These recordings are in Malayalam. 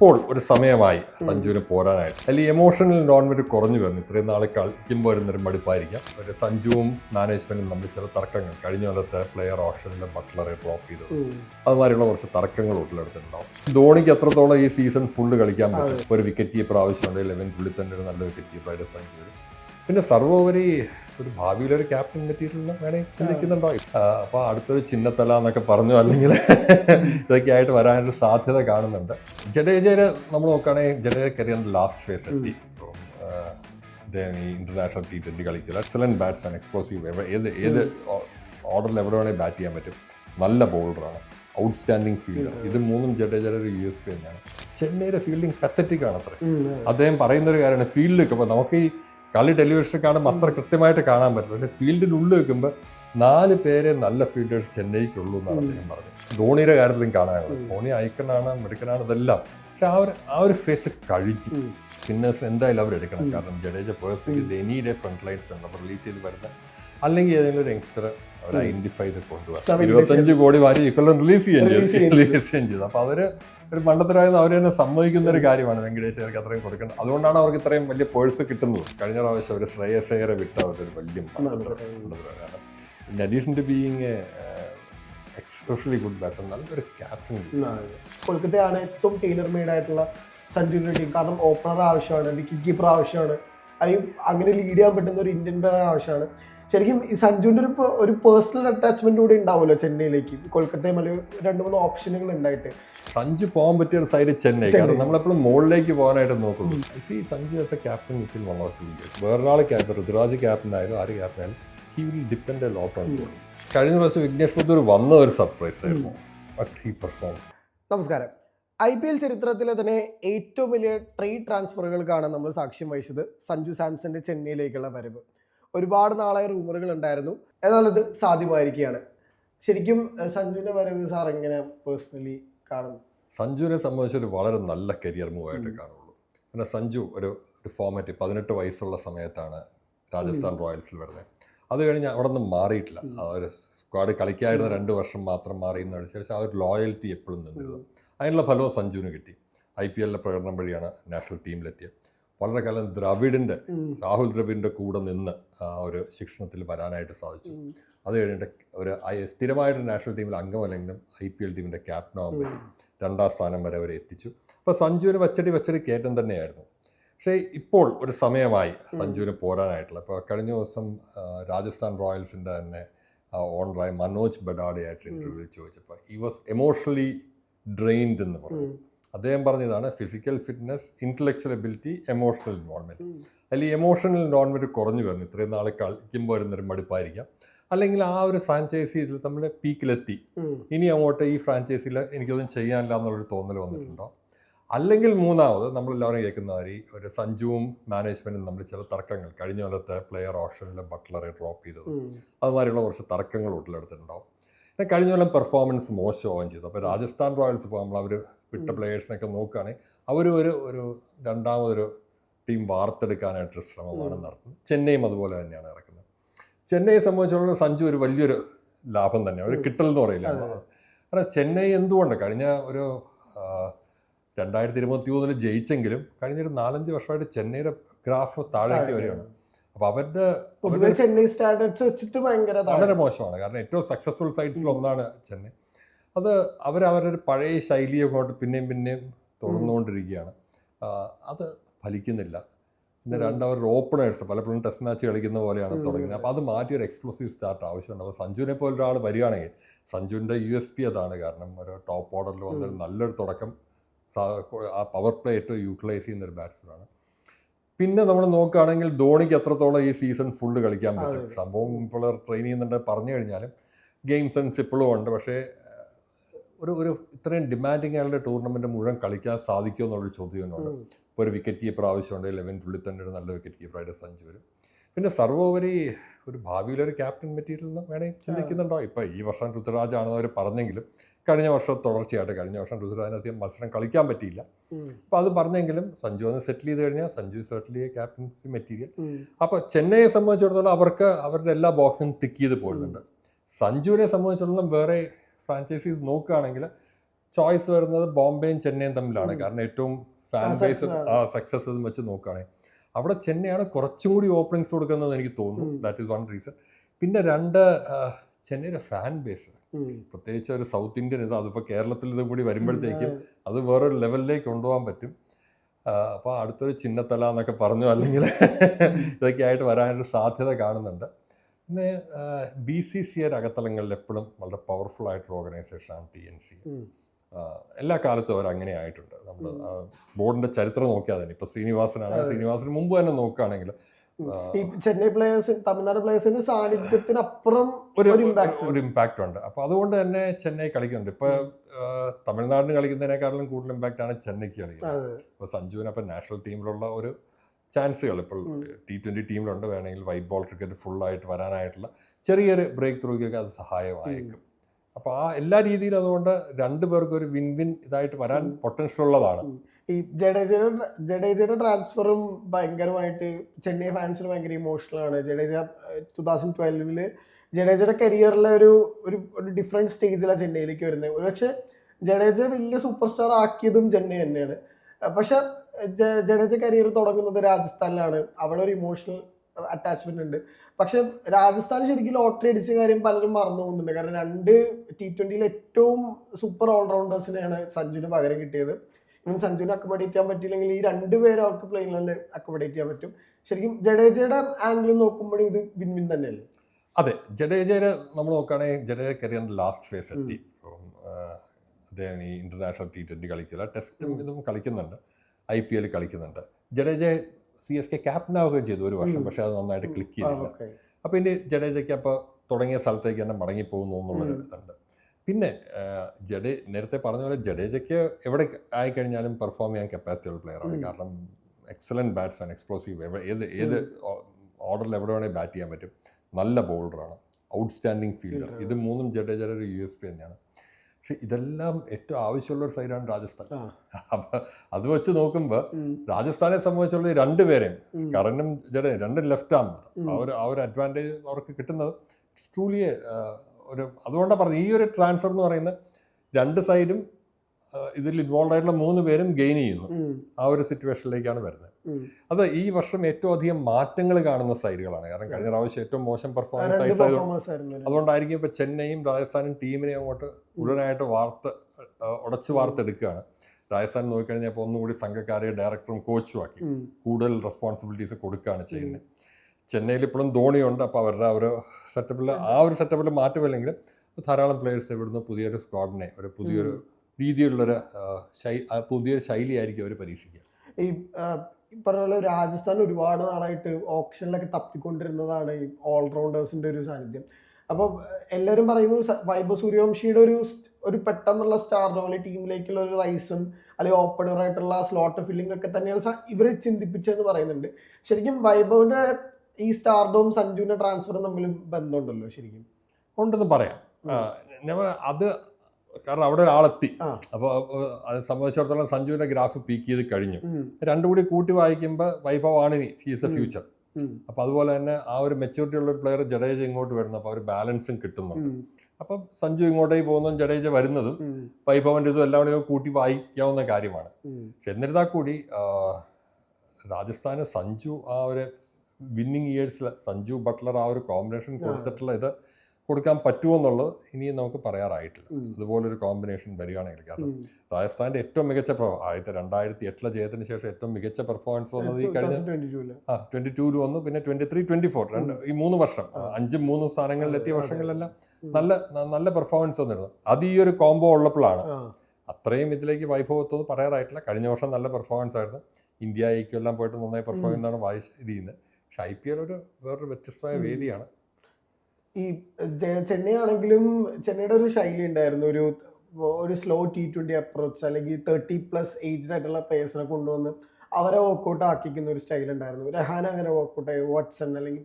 ഇപ്പോൾ ഒരു സമയമായി സഞ്ജുവിന് പോരാനായിട്ട്. അല്ലെങ്കിൽ എമോഷണൽ ഇൻവോൾവ്മെന്റ് കുറഞ്ഞു വരുന്നു. ഇത്രയും നാളെ കളിക്കുമ്പോൾ വരുന്നൊരു മടുപ്പായിരിക്കാം. ഒരു സഞ്ജുവും മാനേജ്മെന്റും തമ്മിൽ ചില തർക്കങ്ങൾ. കഴിഞ്ഞ കൊല്ലത്തെ പ്ലെയർ ഓപ്ഷനിൽ ബട്ട്ലറെ ഡ്രോപ്പ് ചെയ്തു. അതുമാതിരിയുള്ള കുറച്ച് തർക്കങ്ങൾ ഉള്ളിലെടുത്തിട്ടുണ്ടാവും ധോണിക്ക് എത്രത്തോളം ഈ സീസൺ ഫുള്ള് കളിക്കാൻ പറ്റും? ഒരു വിക്കറ്റ് കീപ്പർ ആവശ്യമുണ്ട് ലെവൻ പുള്ളി തന്നെ ഒരു നല്ല വിക്കറ്റ് കീപ്പറായിട്ട് സഞ്ജു പിന്നെ സർവോപരി ഒരു ഭാവിയിലൊരു ക്യാപ്റ്റൻ മെറ്റീരിയൽ വേണേ ചിന്തിക്കുന്നുണ്ടോ? അപ്പൊ അടുത്തൊരു ചിന്നത്തല എന്നൊക്കെ പറഞ്ഞു അല്ലെങ്കിൽ ഇതൊക്കെ ആയിട്ട് വരാനൊരു സാധ്യത കാണുന്നുണ്ട്. ജഡേജയുടെ നമ്മൾ നോക്കുകയാണെങ്കിൽ ജഡേജ കരിയറിന്റെ ലാസ്റ്റ് ഫേസ് എത്തി. അദ്ദേഹം ഈ ഇന്റർനാഷണൽ ടി ട്വന്റി കളിക്കില്ല എക്സലന്റ് ബാറ്റ്സ്മാൻ എക്സ്പ്ലോസീവ് ഏത് ഏത് ഓർഡറിൽ എവിടെ വേണമെങ്കിൽ ബാറ്റ് ചെയ്യാൻ പറ്റും. നല്ല ബോളറാണ് ഔട്ട്സ്റ്റാൻഡിങ് ഫീൽഡർ ഇത് മൂന്നും ജഡേജയുടെ ഒരു യു എസ് പി തന്നെയാണ്. ചെന്നൈയുടെ ഫീൽഡിംഗ് പത്തറ്റിക് ആണ് അത്ര അദ്ദേഹം പറയുന്ന ഒരു കാര്യമാണ് ഫീൽഡിൽ നിൽക്കുമ്പോൾ നമുക്ക് ഈ കളി ടെലിവിഷൻ കാണുമ്പോൾ അത്ര കൃത്യമായിട്ട് കാണാൻ പറ്റില്ല. പക്ഷേ ഫീൽഡിനുള്ളിൽ വെക്കുമ്പോൾ നാല് പേരെ നല്ല ഫീൽഡേഴ്സ് ചെന്നൈക്കുള്ളൂ എന്നാണ് അദ്ദേഹം പറഞ്ഞത്. ധോണിയുടെ കാര്യത്തിലും കാണാനുള്ളത്. ധോണി ഐക്കണാണ് മിടുക്കനാണ് ഇതെല്ലാം. പക്ഷെ ആ ഒരു ആ ഒരു ഫേസ് കഴിഞ്ഞു സ്പിന്നേഴ്സ് എന്തായാലും അവർ എടുക്കണം. കാരണം ജഡേജ പോയ സ്ഥിതി ദനീരെ ഫ്രണ്ട് ലൈൻസ് വേണം റിലീസ് ചെയ്ത് വരുന്ന അല്ലെങ്കിൽ ഏതെങ്കിലും ഒരു യങ്സ്റ്റർ അവർ ഐഡന്റിഫൈ ചെയ്ത് കൊണ്ടുപോകാം ഇരുപത്തഞ്ച് കോടി വാരി ഇക്കൊല്ലം റിലീസ് ചെയ്യാൻ ചെയ്തു. റിലീസ് ചെയ്യാൻ ചെയ്തു. അപ്പൊ അവർ ഒരു മണ്ടത്തരായത് അവർ തന്നെ സമ്മതിക്കുന്ന ഒരു കാര്യമാണ് വെങ്കടേശ്വർക്ക് അത്രയും കൊടുക്കുന്നത്. അതുകൊണ്ടാണ് അവർക്ക് ഇത്രയും വലിയ പേഴ്സ് കിട്ടുന്നത്. കഴിഞ്ഞ പ്രാവശ്യം അവർ ശ്രേയസേയരെ വിട്ട അവരൊരു വലിയ in addition to being especially good batter നല്ലൊരു ക്യാപ്റ്റൻ കൊൽക്കത്തയാണ് ഏറ്റവും ടൈലർ മെയ്ഡ് ആയിട്ടുള്ള സെഞ്ചുറി ടീം കാരണം ഓപ്പണർ ആവശ്യമാണ് വിക്കറ്റ് കീപ്പർ ആവശ്യമാണ്. അല്ലെങ്കിൽ അങ്ങനെ ലീഡ് ചെയ്യാൻ പറ്റുന്ന ഒരു ഇന്ത്യൻ പ്ലെയർ ആവശ്യമാണ്. ശരിക്കും ഈ സഞ്ജുവിന്റെ ഒരു ഒരു പേഴ്സണൽ അറ്റാച്ച്മെന്റ് കൂടി ഉണ്ടാവുമല്ലോ ചെന്നൈയിലേക്ക്. കൊൽക്കത്തയും അല്ലെങ്കിൽ രണ്ട് മൂന്ന് ഓപ്ഷനുകൾ ഉണ്ടായിട്ട്. സഞ്ജു പോകാൻ പറ്റിയ ഒരു സൈഡ് ചെന്നൈ. കാരണം നമ്മളെപ്പോഴും മുകളിലേക്ക് പോകാനായിട്ട് നോക്കുന്നു. See Sanju as a captain within വേറൊരാൾ ക്യാപ്റ്റൻ ഋതുരാജ് ക്യാപ്റ്റൻ ആയാലും ആര് ക്യാപ്റ്റൻ ആയാലും he will depend a lot on കഴിഞ്ഞ പ്രാവശ്യം വിഘ്നേഷ് പുത്തൂർ വന്ന ഒരു സർപ്രൈസ് ആയിരുന്നു. ബട്ട് ഹി പെർഫോം നമസ്കാരം. ഐ പി എൽ ചരിത്രത്തിലെ തന്നെ ഏറ്റവും വലിയ ട്രേഡ് ട്രാൻസ്ഫറുകൾക്കാണ് നമ്മൾ സാക്ഷ്യം വഹിച്ചത് സഞ്ജു സാംസന്റെ ചെന്നൈയിലേക്കുള്ള വരവ്. ഒരുപാട് നാളായ റൂമറുകൾ ഉണ്ടായിരുന്നു. എന്നാൽ അത് സാധ്യമായിരിക്കുകയാണ്. ശരിക്കും സഞ്ജുവിനെ വരവ് സാർ എങ്ങനെ പേഴ്സണലി കാണുന്നു സഞ്ജുവിനെ സംബന്ധിച്ചൊരു വളരെ നല്ല കരിയർ മൂവ് ആയിട്ട് കാണുള്ളൂ. പിന്നെ സഞ്ജു ഒരു ഒരു ഫോമാറ്റ് പതിനെട്ട് വയസ്സുള്ള സമയത്താണ് രാജസ്ഥാൻ റോയൽസിൽ വരുന്നത്. അത് കഴിഞ്ഞ് അവിടെ നിന്ന് മാറിയിട്ടില്ല. ആ ഒരു സ്ക്വാഡ് കളിക്കായിരുന്ന രണ്ട് വർഷം മാത്രം മാറി എന്ന് ശേഷം ആ ഒരു ലോയൽറ്റി എപ്പോഴും നിന്നിരുന്നു അതിനുള്ള ഫലവും സഞ്ജുവിന് കിട്ടി. ഐ പി എല്ലിലെ പ്രകടനം വഴിയാണ് നാഷണൽ ടീമിലെത്തിയത് വളരെ കാലം ദ്രവിഡിന്റെ രാഹുൽ ദ്രവിഡിന്റെ കൂടെ നിന്ന് ആ ഒരു ശിക്ഷണത്തിൽ വരാനായിട്ട് സാധിച്ചു. അത് കഴിഞ്ഞിട്ട് ഒരു സ്ഥിരമായിട്ട് നാഷണൽ ടീമിൽ അംഗമല്ലെങ്കിലും ഐ പി എൽ ടീമിന്റെ ക്യാപ്റ്റനാകാൻ പറ്റി രണ്ടാം സ്ഥാനം വരെ അവരെ എത്തിച്ചു. അപ്പോൾ സഞ്ജുവിന് വച്ചടി വച്ചടി കയറ്റം തന്നെയായിരുന്നു. പക്ഷേ ഇപ്പോൾ ഒരു സമയമായി സഞ്ജുവിന് പോരാനായിട്ടുള്ള ഇപ്പോൾ കഴിഞ്ഞ ദിവസം രാജസ്ഥാൻ റോയൽസിന്റെ തന്നെ ഓണറായി മനോജ് ബഡാഡയായിട്ട് ഇന്റർവ്യൂ ചോദിച്ചപ്പോൾ ഈ വാസ് എമോഷണലി ഡ്രെയിൻഡ് എന്ന് പറഞ്ഞു. അദ്ദേഹം പറഞ്ഞതാണ് physical fitness intellectual ability emotional involvement അതിൽ ഈ എമോഷണൽ ഇൻവോൾവ്മെന്റ് കുറഞ്ഞു വരുന്നു ഇത്രയും നാൾ കളിക്കുമ്പോൾ വരുന്നൊരു മടുപ്പായിരിക്കാം. അല്ലെങ്കിൽ ആ ഒരു ഫ്രാഞ്ചൈസിയിൽ നമ്മൾ പീക്കിലെത്തി ഇനി അങ്ങോട്ട് ഈ ഫ്രാഞ്ചൈസിയിൽ എനിക്കൊന്നും ചെയ്യാനില്ല എന്നുള്ളൊരു തോന്നൽ വന്നിട്ടുണ്ടോ? അല്ലെങ്കിൽ മൂന്നാമത് നമ്മളെല്ലാവരും കേൾക്കുന്ന മാതിരി ഒരു സഞ്ജുവും മാനേജ്മെന്റും നമ്മൾ ചില തർക്കങ്ങൾ. കഴിഞ്ഞ കൊല്ലത്തെ പ്ലെയർ ഓപ്ഷനിൽ ബട്ട്ലറെ ഡ്രോപ്പ് ചെയ്തത്. അതുമാതിരിയുള്ള കുറച്ച് തർക്കങ്ങൾ ഉടലെടുത്തിട്ടുണ്ടാവും പിന്നെ കഴിഞ്ഞ കൊല്ലം പെർഫോമൻസ് മോശമാവുകയും ചെയ്തു. അപ്പോൾ രാജസ്ഥാൻ റോയൽസ് ഇപ്പോൾ നമ്മൾ അവർ വിട്ട പ്ലെയേഴ്സിനൊക്കെ നോക്കുകയാണെങ്കിൽ അവർ ഒരു ഒരു രണ്ടാമതൊരു ടീം വാർത്തെടുക്കാനായിട്ടൊരു ശ്രമമാണ് നടത്തുന്നത്. ചെന്നൈയും അതുപോലെ തന്നെയാണ് നടക്കുന്നത്. ചെന്നൈയെ സംബന്ധിച്ചിടത്തോളം സഞ്ജു ഒരു വലിയൊരു ലാഭം തന്നെയാണ്. ഒരു കിട്ടൽ എന്ന് പറയില്ല. കാരണം ചെന്നൈ എന്തുകൊണ്ട്? കഴിഞ്ഞ ഒരു രണ്ടായിരത്തി ഇരുപത്തി മൂന്നിൽ ജയിച്ചെങ്കിലും കഴിഞ്ഞൊരു നാലഞ്ച് വർഷമായിട്ട് ചെന്നൈയുടെ ഗ്രാഫ് താഴേക്ക് വരികയാണ്. അപ്പോൾ അവരുടെ ചെന്നൈ സ്റ്റാൻഡേർഡ്സ് വെച്ചിട്ട് ഭയങ്കര വളരെ മോശമാണ്. കാരണം ഏറ്റവും സക്സസ്ഫുൾ സൈറ്റ്സിൽ ഒന്നാണ് ചെന്നൈ. അത് ഒരു പഴയ ശൈലിയെ കൊണ്ട് പിന്നെയും പിന്നെയും തുടർന്നുകൊണ്ടിരിക്കുകയാണ്. അത് ഫലിക്കുന്നില്ല. പിന്നെ രണ്ടവർ അവരുടെ ഓപ്പണേഴ്സ് പലപ്പോഴും ടെസ്റ്റ് മാച്ച് കളിക്കുന്ന പോലെയാണ് തുടങ്ങുന്നത്. അപ്പോൾ അത് മാറ്റി ഒരു എക്സ്പ്ലോസീവ് സ്റ്റാർട്ട് ആവശ്യമുണ്ട്. അപ്പോൾ സഞ്ജുവിനെ പോലെ ഒരാൾ വരികയാണെങ്കിൽ സഞ്ജുവിന്റെ യു എസ് പി അതാണ് കാരണം. ഒരു ടോപ്പ് ഓർഡറിൽ വന്നൊരു നല്ലൊരു തുടക്കം ആ പവർ പ്ലേ ഏറ്റവും യൂട്ടിലൈസ് ചെയ്യുന്ന ഒരു ബാറ്റ്സ്മാനാണ് പിന്നെ നമ്മൾ നോക്കുകയാണെങ്കിൽ ധോണിക്ക് എത്രത്തോളം ഈ സീസൺ ഫുള്ള് കളിക്കാൻ പറ്റും? സംഭവം ഇപ്പോൾ ട്രെയിൻ ചെയ്യുന്നുണ്ട്. പറഞ്ഞു കഴിഞ്ഞാലും ഗെയിംസ് ആൻഡ് സിപ്പിളും ഉണ്ട്. പക്ഷേ ഒരു ഒരു ഇത്രയും ഡിമാൻഡിങ് ആയുള്ള ടൂർണമെന്റ് മുഴുവൻ കളിക്കാൻ സാധിക്കുമോ എന്നുള്ളൊരു ചോദ്യം തന്നെയുണ്ട് ഇപ്പോൾ ഒരു വിക്കറ്റ് കീപ്പർ ആവശ്യമുണ്ട് ലെവൻ പുള്ളി തന്നെ ഒരു നല്ല വിക്കറ്റ് കീപ്പറായിട്ട് സഞ്ജു വരും. പിന്നെ സർവോപരി ഒരു ഭാവിയിലൊരു ക്യാപ്റ്റൻ മെറ്റീരിയൽ എന്ന് വേണമെങ്കിൽ ചിന്തിക്കുന്നുണ്ടോ? ഇപ്പോൾ ഈ വർഷം ഋതുരാജാണെന്ന് അവർ പറഞ്ഞെങ്കിലും കഴിഞ്ഞ വർഷം തുടർച്ചയായിട്ട് കഴിഞ്ഞ വർഷം ഋതുരാജിന് അധികം മത്സരം കളിക്കാൻ പറ്റിയില്ല. അപ്പോൾ അത് പറഞ്ഞെങ്കിലും സഞ്ജു ഒന്ന് സെറ്റിൽ ചെയ്ത് കഴിഞ്ഞാൽ സഞ്ജു സെർട്ടിലി ക്യാപ്റ്റൻസി മെറ്റീരിയൽ അപ്പോൾ ചെന്നൈയെ സംബന്ധിച്ചിടത്തോളം അവർക്ക് അവരുടെ എല്ലാ ബോക്സും ടിക്ക് ചെയ്ത് പോരുന്നുണ്ട്. സഞ്ജുവിനെ സംബന്ധിച്ചിടത്തോളം വേറെ ഫ്രാഞ്ചൈസീസ് നോക്കുകയാണെങ്കിൽ ചോയ്സ് വരുന്നത് ബോംബെയും ചെന്നൈയും തമ്മിലാണ്. കാരണം ഏറ്റവും ഫാൻ ബേസ് സക്സസ് വെച്ച് നോക്കുകയാണെങ്കിൽ. അവിടെ ചെന്നൈയാണ് കുറച്ചും കൂടി ഓപ്പണിങ്സ് കൊടുക്കുന്നത് എനിക്ക് തോന്നുന്നു. ദാറ്റ് ഈസ് വൺ റീസൺ പിന്നെ രണ്ട് ചെന്നൈയുടെ ഫാൻ ബേസ്. പ്രത്യേകിച്ച് ഒരു സൗത്ത് ഇന്ത്യൻ ഇത് അതിപ്പോൾ കേരളത്തിൽ ഇത് കൂടി വരുമ്പോഴത്തേക്കും അത് വേറൊരു ലെവലിലേക്ക് കൊണ്ടുപോകാൻ പറ്റും. അപ്പോൾ അടുത്തൊരു ചിന്നത്തല എന്നൊക്കെ പറഞ്ഞു. അല്ലെങ്കിൽ ഇതൊക്കെ ആയിട്ട് വരാനൊരു സാധ്യത കാണുന്നുണ്ട്. പിന്നെ ബി സി സി ഐയുടെ അകത്തളങ്ങളിൽ എപ്പോഴും വളരെ പവർഫുൾ ആയിട്ടൊരു ഓർഗനൈസേഷനാണ് ടി എൻ സി എല്ലാ കാലത്തും അവർ അങ്ങനെ ആയിട്ടുണ്ട്. നമ്മൾ ബോർഡിന്റെ ചരിത്രം നോക്കിയാൽ തന്നെ ഇപ്പൊ ശ്രീനിവാസനാണ്. ശ്രീനിവാസന് മുമ്പ് തന്നെ നോക്കുകയാണെങ്കിൽ ഈ ചെന്നൈ പ്ലേയേഴ്സിന് തമിഴ്നാട് പ്ലേയേഴ്സിന് സാന്നിധ്യത്തിനപ്പുറം ഒരു ഒരു ഇമ്പാക്റ്റ് ഉണ്ട്. അപ്പോൾ അതുകൊണ്ട് തന്നെ ചെന്നൈ കളിക്കുന്നുണ്ട്. ഇപ്പോൾ തമിഴ്നാടിന് കളിക്കുന്നതിനേക്കാളും കൂടുതൽ ഇമ്പാക്റ്റ് ആണ് ചെന്നൈക്ക് കളിക്കുന്നത്. ഇപ്പൊ ഇപ്പോൾ സഞ്ജുവിന് അപ്പം നാഷണൽ ടീമിലുള്ള ഒരു ചാൻസുകൾ ഇപ്പോൾ. ടി ട്വന്റി ടീമിലുണ്ട് വേണമെങ്കിൽ വൈറ്റ് ബോൾ ക്രിക്കറ്റ് ഫുള്ളായിട്ട് വരാനായിട്ടുള്ള ചെറിയൊരു ബ്രേക്ക് ത്രൂക്കൊക്കെ അത് സഹായമായേക്കും അപ്പോൾ ആ എല്ലാ രീതിയിലും അതുകൊണ്ട് രണ്ടു പേർക്കും ഒരു വിൻ വിൻ ഇതായിട്ട് വരാൻ പൊട്ടൻഷ്യൽ ഉള്ളതാണ്. ഈ ജഡേജയുടെ ജഡേജയുടെ ട്രാൻസ്ഫറും ഭയങ്കരമായിട്ട് ചെന്നൈ ഫാൻസിന് ഭയങ്കര ഇമോഷണലാണ് ആണ്. ജഡേജ ടു തൗസൻഡ് ട്വൽവിൽ ജഡേജയുടെ കരിയറിലെ ഒരു ഒരു ഡിഫറെന്റ് സ്റ്റേജിലാണ് ചെന്നൈയിലേക്ക് വരുന്നത്. ഒരുപക്ഷെ ജഡേജ വലിയ സൂപ്പർ സ്റ്റാർ ആക്കിയതും ചെന്നൈ തന്നെയാണ്. പക്ഷേ ജഡേജ കരിയർ തുടങ്ങുന്നത് രാജസ്ഥാനിലാണ്. അവിടെ ഒരു ഇമോഷണൽ അറ്റാച്ച്മെന്റ് ഉണ്ട്. പക്ഷെ രാജസ്ഥാൻ ശരിക്കും ലോട്ടറി അടിച്ച കാര്യം പലരും മറന്നു പോകുന്നുണ്ട്. കാരണം രണ്ട് ടി ട്വന്റിയിൽ ഏറ്റവും സൂപ്പർ ഓൾറൗണ്ടേഴ്സിനെയാണ് സഞ്ജുവിന് പകരം കിട്ടിയത്. ഇവൻ സഞ്ജുവിനെ അക്കോമഡേറ്റ് ചെയ്യാൻ പറ്റിയില്ലെങ്കിൽ ഈ രണ്ട് പേരെ അവർക്ക് പ്ലെയിനിൽ അക്കോമഡേറ്റ് ചെയ്യാൻ പറ്റും. ശരിക്കും ജഡേജയുടെ ആംഗിൾ നോക്കുമ്പോഴും ഇത് വിൻ വിൻ തന്നെയല്ലേ? അതെ. ജഡേജയുടെ നമ്മൾ നോക്കുകയാണെങ്കിൽ ജഡേജ കരിയറിന്റെ ലാസ്റ്റ് ഫേസ് എത്തി. അദ്ദേഹം ഈ ഇന്റർനാഷണൽ ടി ട്വന്റി കളിക്കില്ല. ടെസ്റ്റും ഇതും കളിക്കുന്നുണ്ട്. ഐ പി എൽ കളിക്കുന്നുണ്ട്. ജഡേജ സി എസ് കെ ക്യാപ്റ്റനാവുകയും ചെയ്തു ഒരു വർഷം പക്ഷേ അത് നന്നായിട്ട് ക്ലിക്ക് ചെയ്തില്ല. അപ്പോൾ ഇനി ജഡേജയ്ക്ക് അപ്പോൾ തുടങ്ങിയ സ്ഥലത്തേക്ക് തന്നെ മടങ്ങിപ്പോകുന്നു എന്നുള്ളൊരു. ഇതുണ്ട്. പിന്നെ ജഡേ നേരത്തെ പറഞ്ഞ പോലെ ജഡേജയ്ക്ക് എവിടെ ആയിക്കഴിഞ്ഞാലും പെർഫോം ചെയ്യാൻ കപ്പാസിറ്റി ഉള്ള പ്ലെയറാണ് കാരണം എക്സലന്റ് ബാറ്റ്സ്മാൻ എക്സ്പ്ലോസീവ് ഏത് ഏത് ഓർഡറിൽ എവിടെ വേണേൽ ബാറ്റ് ചെയ്യാൻ പറ്റും. നല്ല ബോളറാണ് ഔട്ട്സ്റ്റാൻഡിങ് ഫീൽഡർ ഇത് മൂന്നും ജഡേജയുടെ ഒരു യു എസ് പി തന്നെയാണ്. പക്ഷെ ഇതെല്ലാം ഏറ്റവും ആവശ്യമുള്ള ഒരു സൈഡാണ് രാജസ്ഥാൻ. അപ്പം അത് വെച്ച് നോക്കുമ്പോൾ രാജസ്ഥാനെ സംബന്ധിച്ചുള്ള രണ്ടുപേരെയും. കറനും ജഡേ രണ്ട് ലെഫ്റ്റ് ആണ് അവർ ആ ഒരു ആ ഒരു അഡ്വാന്റേജ് അവർക്ക് കിട്ടുന്നത്. ട്രൂലി ഒരു അതുകൊണ്ടാണ് പറഞ്ഞത് ഈ ഒരു ട്രാൻസ്ഫർ എന്ന് പറയുന്നത് രണ്ട് സൈഡും ഇതിൽ ഇൻവോൾവ് ആയിട്ടുള്ള മൂന്ന് പേരും ഗെയിൻ ചെയ്യുന്നു. ആ ഒരു സിറ്റുവേഷനിലേക്കാണ് വരുന്നത്. അത് ഈ വർഷം ഏറ്റവും അധികം മാറ്റങ്ങൾ കാണുന്ന സൈഡുകളാണ് കാരണം കഴിഞ്ഞ പ്രാവശ്യം ഏറ്റവും മോശം പെർഫോമൻസ്? അതുകൊണ്ടായിരിക്കും ഇപ്പൊ ചെന്നൈയും രാജസ്ഥാനും ടീമിനെ അങ്ങോട്ട് ഉടനായിട്ട് വാർത്ത് ഉടച്ചു വാർത്തെടുക്കുകയാണ്. രാജസ്ഥാൻ നോക്കിക്കഴിഞ്ഞാൽ ഇപ്പോൾ ഒന്നുകൂടി സംഘക്കാരെ ഡയറക്ടറും കോച്ചും ആക്കി കൂടുതൽ റെസ്പോൺസിബിലിറ്റീസ് കൊടുക്കുകയാണ് ചെയ്യുന്നത്. ചെന്നൈയിൽ ഇപ്പോഴും ധോണിയുണ്ട്. അപ്പോൾ അവരുടെ ആ ഒരു സെറ്റപ്പിൽ ആ ഒരു സെറ്റപ്പിൽ മാറ്റമില്ലെങ്കിലും ധാരാളം പ്ലേയേഴ്സ് ഇവിടുന്ന് പുതിയൊരു സ്ക്വാഡിനെ ഒരു പുതിയൊരു രീതിയിലുള്ളൊരു ശൈ പുതിയൊരു ശൈലിയായിരിക്കും അവർ പരീക്ഷിക്കുക. ഈ പറഞ്ഞ പോലെ രാജസ്ഥാൻ ഒരുപാട് നാളായിട്ട് ഓപ്ഷനിലൊക്കെ തപ്പിക്കൊണ്ടിരുന്നതാണ് ഈ ഓൾറൗണ്ടേഴ്സിന്റെ ഒരു സാന്നിധ്യം. അപ്പോൾ എല്ലാവരും പറയുന്നു വൈഭവ് സൂര്യവംശിയുടെ ഒരു ഒരു പെട്ടെന്നുള്ള സ്റ്റാർ റോളി ടീമിലേക്കുള്ള ഒരു റൈസും അല്ലെങ്കിൽ ഓപ്പണറായിട്ടുള്ള സ്ലോട്ട് ഫില്ലിംഗ് ഒക്കെ തന്നെയാണ് ഇവർ ചിന്തിപ്പിച്ചതെന്ന് പറയുന്നുണ്ട്. ശരിക്കും വൈഭവിന്റെ ഈ സ്റ്റാർഡോം സഞ്ജുവിന്റെ ട്രാൻസ്ഫറും തമ്മിലും ബന്ധമുണ്ടല്ലോ ശരിക്കും. ഉണ്ടെന്ന് പറയാം. അത് കാരണം അവിടെ ഒരാളെത്തി. അപ്പോൾ അത് സംബന്ധിച്ചിടത്തോളം സഞ്ജുവിന്റെ ഗ്രാഫ് പീക്ക് ചെയ്ത് കഴിഞ്ഞു. രണ്ടു കൂടി കൂട്ടി വായിക്കുമ്പോൾ വൈഭവാണ് ഇനി ഫീസ് എ ഫ്യൂച്ചർ അപ്പൊ അപ്പോൾ അതുപോലെ തന്നെ ആ ഒരു മെച്ചൂരിറ്റി ഉള്ള ഒരു പ്ലെയർ ജഡേജ ഇങ്ങോട്ട് വരുന്നു. അപ്പോൾ ഒരു ബാലൻസും കിട്ടുന്നുണ്ട്. അപ്പൊ അപ്പം സഞ്ജു ഇങ്ങോട്ടേക്ക് പോകുന്നതും ജഡേജ വരുന്നതും വൈഭവന്റെ ഇതും എല്ലാം കൂടി കൂട്ടി വായിക്കാവുന്ന കാര്യമാണ്. പക്ഷെ എന്നിരുന്നാൽ കൂടി രാജസ്ഥാന് സഞ്ജു ആ ഒരു വിന്നിങ് ഇയേഴ്സിൽ സഞ്ജു ബട്ട്ലർ ആ ഒരു കോമ്പിനേഷൻ കൊടുത്തിട്ടുള്ള ഇത് കൊടുക്കാൻ പറ്റുമോ എന്നുള്ളത് ഇനിയും നമുക്ക് പറയാറായിട്ടില്ല. അതുപോലൊരു കോമ്പിനേഷൻ വരികയാണെങ്കിൽ കാരണം രാജസ്ഥാന്റെ ഏറ്റവും മികച്ച ആദ്യത്തെ രണ്ടായിരത്തി എട്ടിലെ ജയത്തിന് ശേഷം ഏറ്റവും മികച്ച പെർഫോമൻസ് വന്നത് ഈ കഴിഞ്ഞ 2022 ൽ. ആ ട്വന്റി ടൂൽ വന്നു പിന്നെ ട്വന്റി ത്രീ ട്വന്റി ഫോർ രണ്ട് ഈ മൂന്ന് വർഷം. അഞ്ചും മൂന്നും സ്ഥാനങ്ങളിലെത്തിയ അതെ, അതെ. വർഷങ്ങളിലെല്ലാം നല്ല നല്ല പെർഫോമൻസ് വന്നിരുന്നു അത് ഈ ഒരു കോംബോ ഉള്ളപ്പോഴാണ് അത്രയും ഇതിലേക്ക് വൈഭവത്വം പറയാറായിട്ടില്ല കഴിഞ്ഞ വർഷം നല്ല പെർഫോമൻസ് ആയിരുന്നു ഇന്ത്യ എല്ലാം പോയിട്ട് നന്നായി പെർഫോം. ചെയ്യുന്നതാണ് വായിച്ച് ഇത് ചെയ്യുന്നത് പക്ഷെ ഐ പി എൽ ഒരു വേറൊരു വ്യത്യസ്തമായ. വേദിയാണ് ഈ ചെന്നൈ ആണെങ്കിലും ചെന്നൈയുടെ ഒരു ശൈലി ഉണ്ടായിരുന്നു. ഒരു ഒരു സ്ലോ ടി ട്വന്റി അപ്രോച്ച് അല്ലെങ്കിൽ തേർട്ടി പ്ലസ് ഏജ്ഡ് ആയിട്ടുള്ള പ്ലേയേഴ്സിനെ കൊണ്ടുവന്ന് അവരെ വർക്കൗട്ട് ആക്കിക്കുന്ന ഒരു സ്റ്റൈൽ ഉണ്ടായിരുന്നു. രഹാൻ അങ്ങനെ വർക്കൗട്ട് ആയി വാട്സൺ അല്ലെങ്കിൽ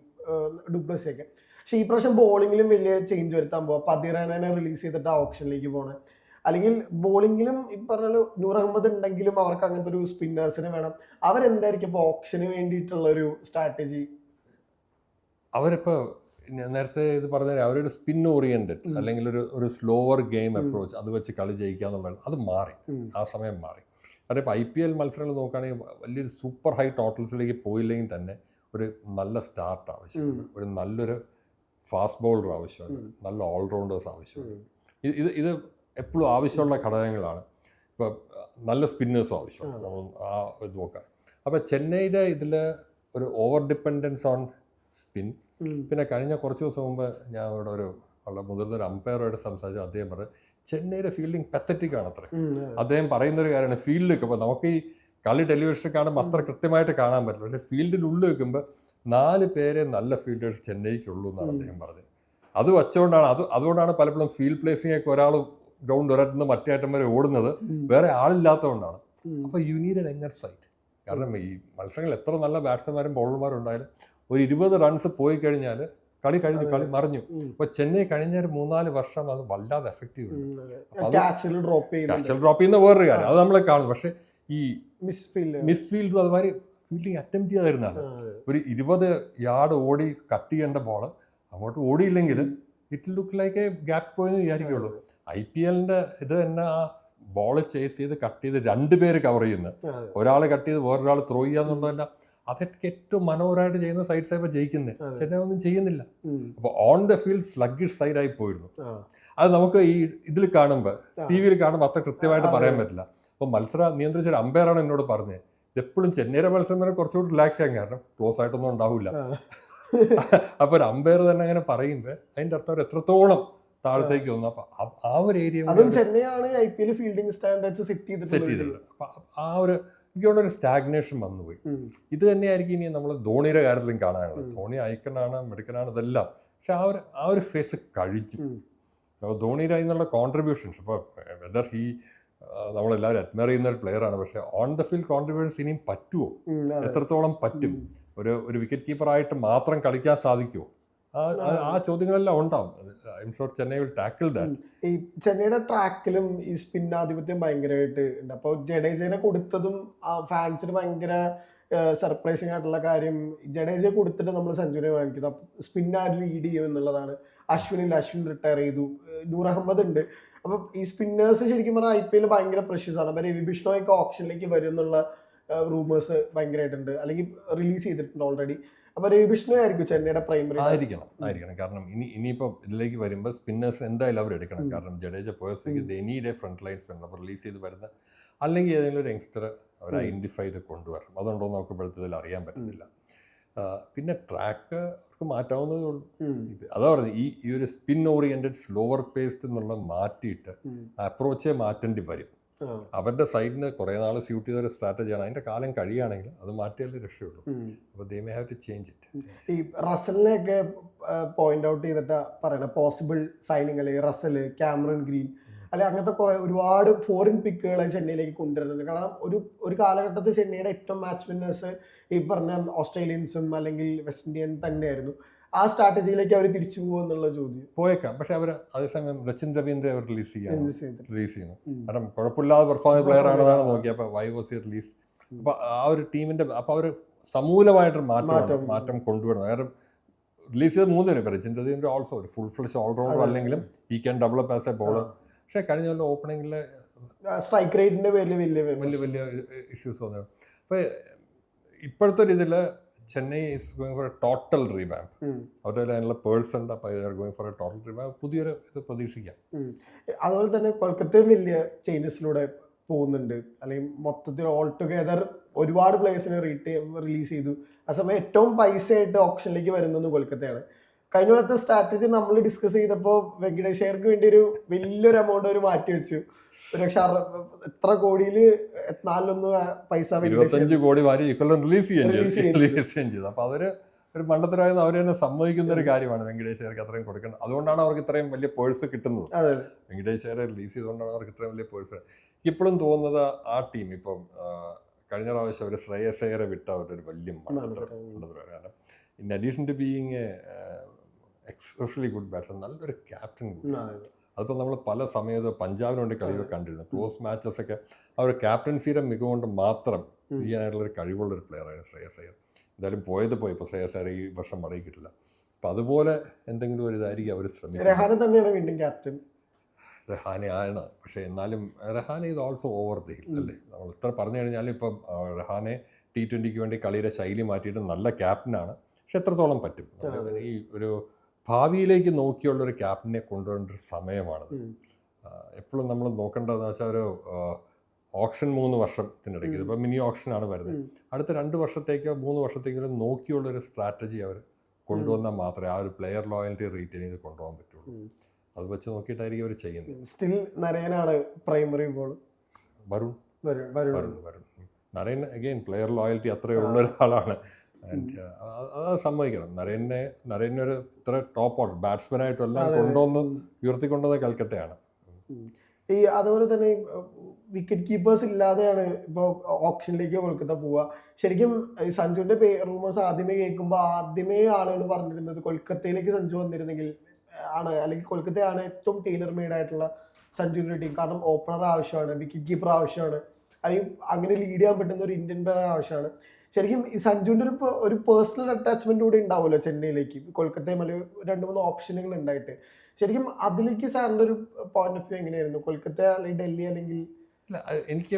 ഡുപ്ലസി ഒക്കെ. പക്ഷേ ഈ പ്രാവശ്യം ബോളിങ്ങിലും വലിയ ചേഞ്ച് വരുത്താൻ പോവാ. പതിറാനെ റിലീസ് ചെയ്തിട്ട് ആ ഓപ്ഷനിലേക്ക് പോകണം അല്ലെങ്കിൽ ബോളിങ്ങിലും ഈ പറഞ്ഞ അഹമ്മദ് ഉണ്ടെങ്കിലും അവർക്ക് അങ്ങനത്തെ ഒരു സ്പിന്നേഴ്സിന് വേണം. അവരെന്തായിരിക്കും ഇപ്പോൾ ഓപ്ഷന് വേണ്ടിയിട്ടുള്ള ഒരു സ്ട്രാറ്റജി അവരിപ്പോൾ ഞാൻ നേരത്തെ ഇത് പറഞ്ഞ അവരൊരു സ്പിൻ ഓറിയന്റഡ് അല്ലെങ്കിൽ ഒരു ഒരു സ്ലോവർ ഗെയിം അപ്രോച്ച് അത് വെച്ച് കളി ജയിക്കുക എന്നുള്ളത് അത് മാറി. ആ സമയം മാറി. കാരണം ഇപ്പോൾ ഐ പി എൽ മത്സരങ്ങൾ നോക്കുകയാണെങ്കിൽ വലിയൊരു സൂപ്പർ ഹൈ ടോട്ടൽസിലേക്ക് പോയില്ലെങ്കിൽ തന്നെ ഒരു നല്ല സ്റ്റാർട്ട് ആവശ്യമുണ്ട്. ഒരു നല്ലൊരു ഫാസ്റ്റ് ബോളർ ആവശ്യമുണ്ട്. നല്ല ഓൾറൗണ്ടേഴ്സ് ആവശ്യമുണ്ട്. ഇത് ഇത് എപ്പോഴും ആവശ്യമുള്ള ഘടകങ്ങളാണ്. ഇപ്പോൾ നല്ല സ്പിന്നേഴ്സും ആവശ്യമാണ് നമ്മൾ ആ ഇത് നോക്കാം അപ്പോൾ ചെന്നൈയുടെ ഇതിൽ ഒരു ഓവർ ഡിപ്പെൻഡൻസ് ഓൺ സ്പിൻ. പിന്നെ കഴിഞ്ഞ കുറച്ച് ദിവസം മുമ്പ് ഞാൻ അവിടെ ഒരു ഉള്ള മുതിർന്ന ഒരു അമ്പയറോട് സംസാരിച്ചു അദ്ദേഹം പറഞ്ഞു ചെന്നൈയിലെ ഫീൽഡിംഗ് പത്തറ്റിക് ആണ് അത്ര അദ്ദേഹം പറയുന്ന ഒരു കാര്യമാണ് ഫീൽഡിൽ നിൽക്കുമ്പോൾ നമുക്ക് ഈ കളി ടെലിവിഷനിൽ കാണുമ്പോൾ അത്ര കൃത്യമായിട്ട് കാണാൻ പറ്റില്ല. പക്ഷേ ഫീൽഡിനുള്ളിൽ നിൽക്കുമ്പോൾ നാല് പേരെ നല്ല ഫീൽഡേഴ്സ് ചെന്നൈക്കുള്ളൂ എന്നാണ് അദ്ദേഹം പറഞ്ഞത്. അത് വെച്ചുകൊണ്ടാണ് അത് അതുകൊണ്ടാണ് പലപ്പോഴും ഫീൽഡ് പ്ലേസിംഗ് ഒക്കെ ഒരാൾ ഗ്രൗണ്ട് ഒരറ്റുന്ന മറ്റേ അറ്റം വരെ ഓടുന്നത് വേറെ ആളില്ലാത്തതുകൊണ്ടാണ്. അപ്പോൾ you need an anger site കാരണം ഈ മത്സരങ്ങളിൽ എത്ര നല്ല ബാറ്റ്സ്മാരും ബൗളർമാരും ഉണ്ടായാലും ഒരു ഇരുപത് റൺസ് പോയി കഴിഞ്ഞാൽ കളി കഴിഞ്ഞു കളി മറിഞ്ഞു. അപ്പൊ ചെന്നൈ കഴിഞ്ഞ ഒരു മൂന്നാൽ വർഷം അത് വല്ലാതെ എഫക്റ്റീവ് ഡ്രോപ്പ് ഡ്രോപ്പ് ചെയ്യുന്ന വേറൊരു കാര്യം. അത് നമ്മളെ കാണും. പക്ഷെ ഈ മിസ് ഫീൽഡ് അതുമാതിരി ഫീൽഡിങ് അറ്റംപ്റ്റ് ചെയ്യാതിരുന്നാണ്. ഒരു ഇരുപത് യാർഡ് ഓടി കട്ട് ചെയ്യേണ്ട ബോൾ അങ്ങോട്ട് ഓടിയില്ലെങ്കിൽ it look like a gap പോയെന്ന് വിചാരിക്കുള്ളൂ. ഐ പി എല്ലിന്റെ ഇത് തന്നെ ആ ബോൾ ചേസ് ചെയ്ത് കട്ട് ചെയ്ത് രണ്ടുപേര് കവർ ചെയ്യുന്നത് ഒരാൾ കട്ട് ചെയ്ത് വേറൊരാൾ ത്രോ ചെയ്യുക എന്നുള്ളതല്ല. അതൊക്കെ ഏറ്റവും മനോഹരമായിട്ട് ചെയ്യുന്ന സൈഡ് സൈഡ് ജയിക്കുന്നത്. ചെന്നൈ ഒന്നും ചെയ്യുന്നില്ല. അപ്പോൾ ഓൺ ദ ഫീൽഡ് സ്ലഗിഷ് ആയി പോയിരുന്നു. അത് നമുക്ക് ഈ ഇതിൽ കാണുമ്പോൾ. ടി വിയിൽ കാണുമ്പോൾ അത്ര കൃത്യമായിട്ട് പറയാൻ പറ്റില്ല. അപ്പോൾ മത്സരം നിയന്ത്രിച്ച ഒരു അമ്പയറാണ് എന്നോട് പറഞ്ഞത് എപ്പോഴും ചെന്നൈയുടെ മത്സരം വരെ കുറച്ചുകൂടി റിലാക്സ് ചെയ്യാൻ കാരണം ക്ലോസ് ആയിട്ടൊന്നും ഉണ്ടാവില്ല അപ്പൊ ഒരു അമ്പയർ തന്നെ അങ്ങനെ പറയുമ്പോൾ അതിന്റെ അർത്ഥം അവർ എത്രത്തോളം താഴത്തേക്ക് വന്നു. അപ്പൊ ആ ഒരു ഏരിയ അതും ചെന്നൈയാണ് I P L fielding standards set ചെയ്തിട്ടുള്ളത്. ആ ഒരു എനിക്ക് ഒരു സ്റ്റാഗ്നേഷൻ വന്നുപോയി. ഇത് തന്നെയായിരിക്കും ഇനി നമ്മൾ ധോണിയുടെ കാര്യത്തിലും കാണാനുള്ളത്. ധോണി ഐക്കണാണ് മിടുക്കനാണ് ഇതെല്ലാം. പക്ഷെ ആ ഒരു ആ ഒരു ഫേസ് കഴിഞ്ഞു. അപ്പോൾ ധോണിയുടെ അതിനുള്ള കോൺട്രിബ്യൂഷൻസ് ഇപ്പോൾ വെദർ ഹി നമ്മളെല്ലാവരും അഡ്മയർ ചെയ്യുന്ന ഒരു പ്ലെയർ ആണ്. പക്ഷേ ഓൺ ദ ഫീൽഡ് കോൺട്രിബ്യൂഷൻസ് ഇനിയും പറ്റുമോ? എത്രത്തോളം പറ്റും? ഒരു ഒരു വിക്കറ്റ് കീപ്പറായിട്ട് മാത്രം കളിക്കാൻ സാധിക്കുമോ? ആ ചോദ്യങ്ങളെല്ലാം ഉണ്ടാവും. I am sure Chennai will tackle that ഈ ചെന്നൈയുടെ ട്രാക്കിലും ഈ സ്പിന്നാധിപത്യം ഭയങ്കരമായിട്ട് ഉണ്ട്. അപ്പോൾ ജഡേജനെ കൊടുത്തതും ആ ഫാൻസിന് ഭയങ്കര സർപ്രൈസിങ് ആയിട്ടുള്ള കാര്യം ജഡേജ കൊടുത്തിട്ട് നമ്മൾ സെഞ്ചുറി വാങ്ങിക്കുന്നു. അപ്പോൾ സ്പിൻ ആര് ലീഡ് ചെയ്യും എന്നുള്ളതാണ്. അശ്വിനിൽ അശ്വിൻ റിട്ടയർ ചെയ്തു. നൂർ അഹമ്മദ് ഉണ്ട്. അപ്പം ഈ സ്പിന്നേഴ്സ് ശരിക്കും പറഞ്ഞാൽ ഐ പി എൽ ഭയങ്കര പ്രഷ്യസ് ആണ്. അപ്പോൾ രവി ബിഷ്ണോയൊക്കെ ഓപ്ഷനിലേക്ക് വരും എന്നുള്ള റൂമേഴ്സ് ഭയങ്കരമായിട്ടുണ്ട്. അല്ലെങ്കിൽ റിലീസ് ചെയ്തിട്ടുണ്ട് ഓൾറെഡി അപ്പോൾ വിഷ്ണു ആയിരിക്കും ചെന്നൈയുടെ പ്രൈമറി ആയിരിക്കണം ആയിരിക്കണം. കാരണം ഇനി ഇനിയിപ്പോ ഇതിലേക്ക് വരുമ്പോൾ സ്പിന്നേഴ്സ് എന്തായാലും അവർ എടുക്കണം. കാരണം ജഡേജ പോയ സ്ഥിതിക്ക് ഫ്രണ്ട് ലൈൻസ് വേണം. അപ്പോൾ റിലീസ് ചെയ്ത് വരുന്ന അല്ലെങ്കിൽ ഏതെങ്കിലും ഒരു യങ്സ്റ്റർ അവർ ഐഡന്റിഫൈ ചെയ്ത് കൊണ്ടുവരണം. അതുണ്ടോ എന്ന് നോക്കുമ്പോഴത്തേതിൽ അറിയാൻ പറ്റുന്നില്ല പിന്നെ ട്രാക്ക് അവർക്ക് മാറ്റാവുന്നതേ ഉള്ളൂ. അതാ പറഞ്ഞത് ഈ ഈ ഒരു സ്പിൻ ഓറിയന്റഡ് സ്ലോവർ പേസ്ഡ് എന്നുള്ള മാറ്റിയിട്ട് അപ്രോച്ചേ മാറ്റേണ്ടി വരും. അവരുടെ സൈഡിന് കുറേ നാൾ സ്യൂട്ട് ചെയ്ത ഒരു സ്ട്രാറ്റജിയാണ് അതിന്റെ കാലം കഴിയുകയാണെങ്കിൽ അത് മാറ്റിയാലേ രക്ഷയുള്ളൂ. അപ്പോൾ they may have to change it ഈ റസലിനെയൊക്കെ പോയിന്റ് ഔട്ട് ചെയ്തിട്ട് പറയണ പോസിബിൾ സൈനിങ് അല്ലെങ്കിൽ റസൽ ക്യാമറൺ ഗ്രീൻ. അല്ലെ അങ്ങനത്തെ കുറെ ഒരുപാട് ഫോറിൻ പിക്കുകളെ ചെന്നൈയിലേക്ക് കൊണ്ടുവരുന്നുണ്ട്. കാരണം ഒരു ഒരു കാലഘട്ടത്തിൽ ചെന്നൈയുടെ ഏറ്റവും മാച്ച് വിന്നേഴ്സ് ഈ പറഞ്ഞ ഓസ്ട്രേലിയൻസും അല്ലെങ്കിൽ വെസ്റ്റ് ഇന്ത്യൻ തന്നെയായിരുന്നു. ആ സ്ട്രാറ്റജിയിലേക്ക് അവർ തിരിച്ചു പോകും എന്നുള്ള ചോദ്യം. പോയേക്കാം. പക്ഷെ അവർ അതേസമയം രച്ചിൻ രവീന്ദ്രെ അവർ റിലീസ് ചെയ്യാം റിലീസ് ചെയ്യുന്നു. കാരണം കുഴപ്പമില്ലാതെ പെർഫോമൻസ് പ്ലെയർ ആണെന്നാണ് നോക്കിയത്. അപ്പോൾ വൈ വാസ് റിലീസ് അപ്പോൾ ആ ഒരു ടീമിന്റെ അപ്പോൾ അവർ സമൂലമായിട്ടൊരു മാറ്റം മാറ്റം. കൊണ്ടുവരണം കാരണം റിലീസ് ചെയ്ത് മൂന്ന് പേര്. ഇപ്പോൾ രച്ചിൻ രവീന്ദ്ര ഓൾസോ ഒരു ഫുൾ ഫ്ലഷ് ഓൾറൗണ്ടർ. അല്ലെങ്കിലും ഈ can develop as a bowler പക്ഷെ കഴിഞ്ഞ കൊല്ലം ഓപ്പണിംഗിൽ സ്ട്രൈക്ക് റേറ്റിന്റെ വലിയ വലിയ വലിയ വലിയ ഇഷ്യൂസ് വന്നു. അപ്പോൾ ഇപ്പോഴത്തെ ഒരു ഇതിൽ Chennai is going for a total revamp ഉം. അവരുടെ അതിനുള്ള പേഴ്സൺ അപ്പോൾ going for a total revamp പുതിയൊരു ഇത് പ്രതീക്ഷിക്കാം. അതുപോലെ തന്നെ കൊൽക്കത്തയും വലിയ ചേഞ്ചസിലൂടെ പോകുന്നുണ്ട്. അല്ലെങ്കിൽ മൊത്തത്തിൽ ഓൾ ടുഗെദർ ഒരുപാട് പ്ലേയേഴ്സിനെ റീറ്റ് റിലീസ് ചെയ്തു. ആ സമയം ഏറ്റവും പൈസ ആയിട്ട് ഓപ്ഷനിലേക്ക് വരുന്നത് കൊൽക്കത്തയാണ്. കഴിഞ്ഞ കൊല്ലത്തെ സ്ട്രാറ്റജി നമ്മൾ ഡിസ്കസ് ചെയ്തപ്പോൾ വെങ്കടേഷ് വേണ്ടി ഒരു വലിയൊരു എമൗണ്ട് അവർ മാറ്റി വെച്ചു. ഒരു പക്ഷെ എത്ര കോടിയിൽ നാലിലൊന്ന് പൈസ ഇരുപത്തഞ്ച് കോടി വാരി ഇക്കൊല്ലം റിലീസ് ചെയ്യുകയും. റിലീസ് ചെയ്യുകയും ചെയ്തു. അപ്പോൾ അവർ ഒരു മണ്ടത്തരായെന്ന് അവർ തന്നെ സമ്മതിക്കുന്ന ഒരു കാര്യമാണ് വെങ്കടേശ്വർക്ക് അത്രയും കൊടുക്കുന്നത് അതുകൊണ്ടാണ് അവർക്ക് ഇത്രയും വലിയ പേഴ്സ് കിട്ടുന്നത്. വെങ്കടേശ്വരെ റിലീസ് ചെയ്തുകൊണ്ടാണ് അവർക്ക് ഇത്രയും വലിയ പേഴ്സ് ഇപ്പോഴും തോന്നുന്നത് ആ ടീം ഇപ്പം കഴിഞ്ഞ പ്രാവശ്യം അവർ ശ്രേയസ് അയ്യരെ വിട്ട അവരുടെ ഒരു വലിയ മണ്ടത്തരം കാരണം in addition to being a especially good batsman നല്ലൊരു ക്യാപ്റ്റൻ അതിപ്പോൾ നമ്മൾ പല സമയത്ത് പഞ്ചാബിന് വേണ്ടി കളിയൊക്കെ കണ്ടിരുന്നു. ക്ലോസ് മാച്ചസ് ഒക്കെ. ആ ഒരു ക്യാപ്റ്റൻസിയുടെ മികവുകൊണ്ട് മാത്രം. ചെയ്യാനായിട്ടുള്ള ഒരു കഴിവുള്ള ഒരു പ്ലെയറാണ് ശ്രേയസ് അയ്യർ. എന്തായാലും പോയത് പോയി. ഇപ്പോൾ ശ്രേയസ് അയ്യർ ഈ വർഷം മടങ്ങി കിട്ടില്ല അപ്പം അതുപോലെ എന്തെങ്കിലും ഒരു ഇതായിരിക്കും അവർ ശ്രമിക്കുന്നത് തന്നെയാണ് വീണ്ടും ക്യാപ്റ്റൻ റഹാനെ ആണ്. പക്ഷേ എന്നാലും റഹാനെ ഇത് ഓൾസോ ഓവർ ദി ഹിൽ അല്ലേ? നമ്മൾ ഇത്ര പറഞ്ഞു കഴിഞ്ഞാൽ ഇപ്പം റഹാനെ ടി ട്വന്റിക്ക് വേണ്ടി കളിയുടെ ശൈലി മാറ്റിയിട്ട് നല്ല ക്യാപ്റ്റനാണ് പക്ഷെ എത്രത്തോളം പറ്റും? ഈ ഒരു ഭാവിയിലേക്ക് നോക്കിയുള്ള ഒരു ക്യാപ്റ്റനെ കൊണ്ടുവരേണ്ട ഒരു സമയമാണത്. എപ്പോഴും നമ്മൾ നോക്കേണ്ടതെന്ന് വെച്ചാൽ ഒരു ഓപ്ഷൻ മൂന്ന് വർഷത്തിനിടയ്ക്ക്. ഇതിപ്പോൾ മിനി ഓപ്ഷനാണ് വരുന്നത്. അടുത്ത രണ്ട് വർഷത്തേക്കോ മൂന്ന് വർഷത്തേക്കോ നോക്കിയുള്ള ഒരു സ്ട്രാറ്റജി അവർ കൊണ്ടുവന്നാൽ മാത്രമേ ആ ഒരു പ്ലെയർ ലോയൽറ്റി റീറ്റെയിൻ ചെയ്ത് കൊണ്ടുപോകാൻ പറ്റുള്ളൂ. അത് വെച്ച് നോക്കിയിട്ടായിരിക്കും അവർ ചെയ്യുന്നത്. Still നരയനാണ് primary ball. Varun. Varun Varun. Varun Narine again player loyalty അത്രയുള്ള ഒരാളാണ് അത് സമ്മതിക്കണം. നരേനെ നരേനെ ഒരു ഇത്ര ടോപ്പ് ഔട്ട് ബാറ്റ്സ്മാൻ ആയിട്ടെല്ലാം കൊണ്ടുവന്ന് ഉയർത്തിക്കൊണ്ടത് കൽക്കട്ടയാണ്. ഈ അതുപോലെ തന്നെ വിക്കറ്റ് കീപ്പേഴ്സ് ഇല്ലാതെയാണ് ഇപ്പോൾ ഓപ്ഷനിലേക്ക് കൊൽക്കത്ത പോവുക ശരിക്കും സഞ്ജുവിന്റെ പേ റൂമേഴ്സ് ആദ്യമേ കേൾക്കുമ്പോൾ ആദ്യമേ ആളുകൾ പറഞ്ഞിരുന്നത് കൊൽക്കത്തയിലേക്ക് സഞ്ജു വന്നിരുന്നെങ്കിൽ ആണ്. അല്ലെങ്കിൽ കൊൽക്കത്തയാണ് ഏറ്റവും ടൈലർ മെയ്ഡ് ആയിട്ടുള്ള സഞ്ജുവിന്റെ ടീം കാരണം ഓപ്പണർ ആവശ്യമാണ് വിക്കറ്റ് കീപ്പർ ആവശ്യമാണ്. അല്ലെങ്കിൽ അങ്ങനെ ലീഡ് ചെയ്യാൻ പറ്റുന്ന ഒരു ഇന്ത്യൻ പ്ലെയർ ആവശ്യമാണ്. ശരിക്കും ഈ സഞ്ജുവിന്റെ ഒരു ഒരു പേഴ്സണൽ അറ്റാച്ച്മെന്റ് കൂടി ഉണ്ടാവുമല്ലോ ചെന്നൈയിലേക്ക്. കൊൽക്കത്തയും അല്ലെങ്കിൽ രണ്ട് മൂന്ന് ഓപ്ഷനുകൾ ഉണ്ടായിട്ട്. ശരിക്കും അതിലേക്ക് സാറിന്റെ ഒരു പോയിന്റ് ഓഫ് വ്യൂ എങ്ങനെയായിരുന്നു? കൊൽക്കത്ത അല്ലെങ്കിൽ ഡൽഹി അല്ലെങ്കിൽ അല്ല എനിക്ക്